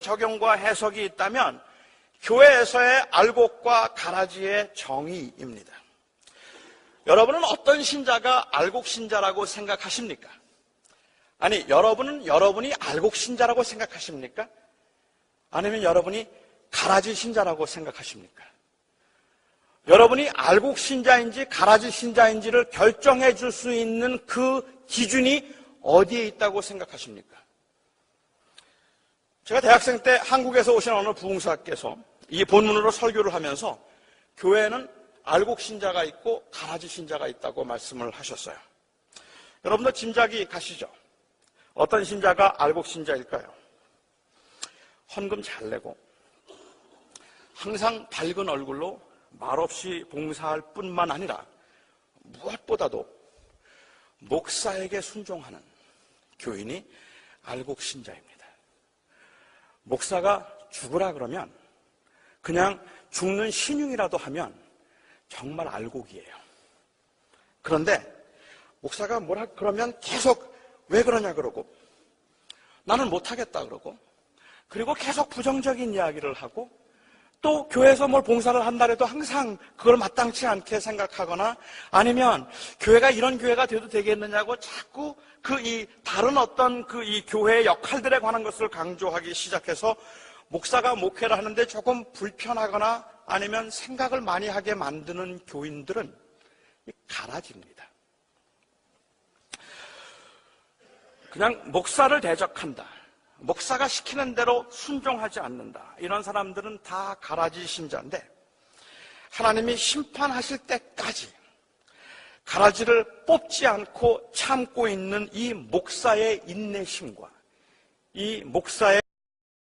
적용과 해석이 있다면 교회에서의 알곡과 가라지의 정의입니다. 여러분은 어떤 신자가 알곡 신자라고 생각하십니까? 아니, 여러분은 여러분이 알곡 신자라고 생각하십니까? 아니면 여러분이 가라지 신자라고 생각하십니까? 여러분이 알곡 신자인지 가라지 신자인지를 결정해 줄 수 있는 그 기준이 어디에 있다고 생각하십니까? 제가 대학생 때 한국에서 오신 어느 부흥사께서 이 본문으로 설교를 하면서 교회에는 알곡 신자가 있고 가라지 신자가 있다고 말씀을 하셨어요. 여러분도 짐작이 가시죠? 어떤 신자가 알곡 신자일까요? 헌금 잘 내고 항상 밝은 얼굴로 말없이 봉사할 뿐만 아니라 무엇보다도 목사에게 순종하는 교인이 알곡 신자입니다. 목사가 죽으라 그러면 그냥 죽는 신용이라도 하면 정말 알곡이에요. 그런데 목사가 뭐라 그러면 계속 왜 그러냐 그러고 나는 못하겠다 그러고 그리고 계속 부정적인 이야기를 하고 또 교회에서 뭘 봉사를 한다 해도 항상 그걸 마땅치 않게 생각하거나 아니면 교회가 이런 교회가 돼도 되겠느냐고 자꾸 그 이 다른 어떤 그 이 교회의 역할들에 관한 것을 강조하기 시작해서 목사가 목회를 하는데 조금 불편하거나 아니면 생각을 많이 하게 만드는 교인들은 가라집니다. 그냥 목사를 대적한다. 목사가 시키는 대로 순종하지 않는다. 이런 사람들은 다 가라지 신자인데 하나님이 심판하실 때까지 가라지를 뽑지 않고 참고 있는 이 목사의 인내심과 이 목사의